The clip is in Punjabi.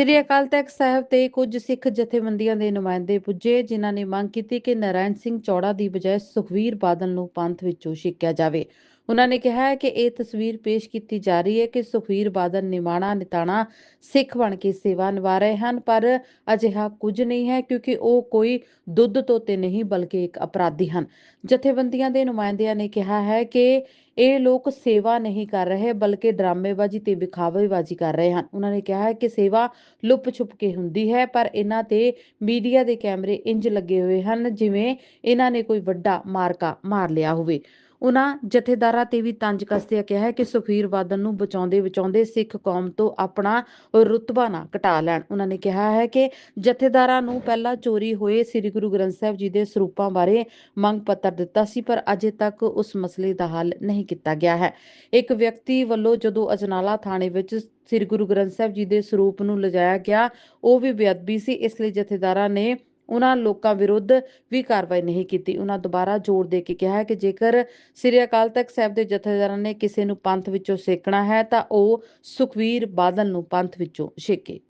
ਸ੍ਰੀ ਅਕਾਲ ਤਖਤ ਸਾਹਿਬ ਤੇ ਕੁਝ ਸਿੱਖ ਜਥੇਬੰਦੀਆਂ ਦੇ ਨੁਮਾਇੰਦੇ ਪੁੱਜੇ, ਜਿਨ੍ਹਾਂ ਨੇ ਮੰਗ ਕੀਤੀ ਕਿ ਨਰਾਇਣ ਸਿੰਘ ਚੌੜਾ ਦੀ ਬਜਾਏ ਸੁਖਵੀਰ ਬਾਦਲ ਨੂੰ ਪੰਥ ਵਿੱਚੋਂ ਛਿੱਕਿਆ ਜਾਵੇ। ਉਹਨਾਂ ਨੇ ਕਿਹਾ ਕਿ ਇਹ ਤਸਵੀਰ ਪੇਸ਼ ਕੀਤੀ ਜਾ ਰਹੀ ਹੈ ਕਿ ਸੁਖਵੀਰ ਬਾਦਲ ਨਿਮਾਣਾ ਨਿਤਾਣਾ ਸਿੱਖ ਬਣ ਕੇ ਸੇਵਾ ਨਿਭਾ ਰਹੇ ਹਨ, ਪਰ ਅਜਿਹਾ ਕੁਝ ਨਹੀਂ ਹੈ ਕਿਉਂਕਿ ਉਹ ਕੋਈ ਦੁੱਧ ਤੋਤੇ ਨਹੀਂ, ਬਲਕਿ ਇੱਕ ਅਪਰਾਧੀ ਹਨ। ਜਥੇਬੰਦੀਆਂ ਦੇ ਨੁਮਾਇੰਦਿਆਂ ਨੇ ਕਿਹਾ ਹੈ ਕਿ ਇਹ ਲੋਕ ਸੇਵਾ ਨਹੀਂ ਕਰ ਰਹੇ, ਬਲਕਿ ਡਰਾਮੇਬਾਜ਼ੀ ਤੇ ਵਿਖਾਵੇਬਾਜ਼ੀ ਕਰ ਰਹੇ ਹਨ। ਉਹਨਾਂ ਨੇ ਕਿਹਾ ਹੈ ਕਿ ਸੇਵਾ ਲੁੱਪ ਛੁਪ ਕੇ ਹੁੰਦੀ ਹੈ, ਪਰ ਇਹਨਾਂ ਤੇ ਮੀਡੀਆ ਦੇ ਕੈਮਰੇ ਇੰਜ ਲੱਗੇ ਹੋਏ ਹਨ, ਜਿਵੇਂ ਇਹਨਾਂ ਨੇ ਕੋਈ ਵੱਡਾ ਮਾਰਕਾ ਮਾਰ ਲਿਆ ਹੋਵੇ। ਉਹਨਾਂ ਜਥੇਦਾਰਾਂ ਤੇ ਵੀ ਤੰਜ ਕੱਸਦਿਆਂ ਕਿਹਾ ਹੈ ਕਿ ਸੁਖਵੀਰ ਬਾਦਲ ਨੂੰ ਬਚਾਉਂਦੇ ਬਚਾਉਂਦੇ ਸਿੱਖ ਕੌਮ ਤੋਂ ਆਪਣਾ ਰੁਤਬਾ ਨਾ ਘਟਾ ਲੈਣ। ਉਹਨਾਂ ਨੇ ਕਿਹਾ ਹੈ ਕਿ ਜਥੇਦਾਰਾਂ ਨੂੰ ਪਹਿਲਾਂ ਚੋਰੀ ਹੋਏ ਸ੍ਰੀ ਗੁਰੂ ਗ੍ਰੰਥ ਸਾਹਿਬ ਜੀ ਦੇ ਸਰੂਪਾਂ ਬਾਰੇ ਮੰਗ ਪੱਤਰ ਦਿੱਤਾ ਸੀ, ਪਰ ਅਜੇ ਤੱਕ ਉਸ ਮਸਲੇ ਦਾ ਹੱਲ ਨਹੀਂ ਕੀਤਾ ਗਿਆ ਹੈ। ਇੱਕ ਵਿਅਕਤੀ ਵੱਲੋਂ ਜਦੋਂ ਅਜਨਾਲਾ ਥਾਣੇ ਵਿੱਚ ਸ੍ਰੀ ਗੁਰੂ ਗ੍ਰੰਥ ਸਾਹਿਬ ਜੀ ਦੇ ਸਰੂਪ ਨੂੰ ਲਿਜਾਇਆ ਗਿਆ, ਉਹ ਵੀ ਬੇਅਦਬੀ ਸੀ। ਇਸ ਲਈ ਜਥੇਦਾਰਾਂ ਨੇ ਉਹਨਾਂ ਲੋਕਾਂ ਵਿਰੁੱਧ ਵੀ ਕਾਰਵਾਈ ਨਹੀਂ ਕੀਤੀ। ਉਹਨਾਂ ਦੁਬਾਰਾ ਜ਼ੋਰ ਦੇ ਕੇ ਕਿਹਾ ਹੈ ਕਿ ਜੇਕਰ ਸ੍ਰੀ ਅਕਾਲ ਤਖਤ ਸਾਹਿਬ ਦੇ ਜਥੇਦਾਰਾਂ ਨੇ ਕਿਸੇ ਨੂੰ ਪੰਥ ਵਿੱਚੋਂ ਸੇਕਣਾ ਹੈ ਤਾਂ ਉਹ ਸੁਖਵੀਰ ਬਾਦਲ ਨੂੰ ਪੰਥ ਵਿੱਚੋਂ ਛੇਕੇ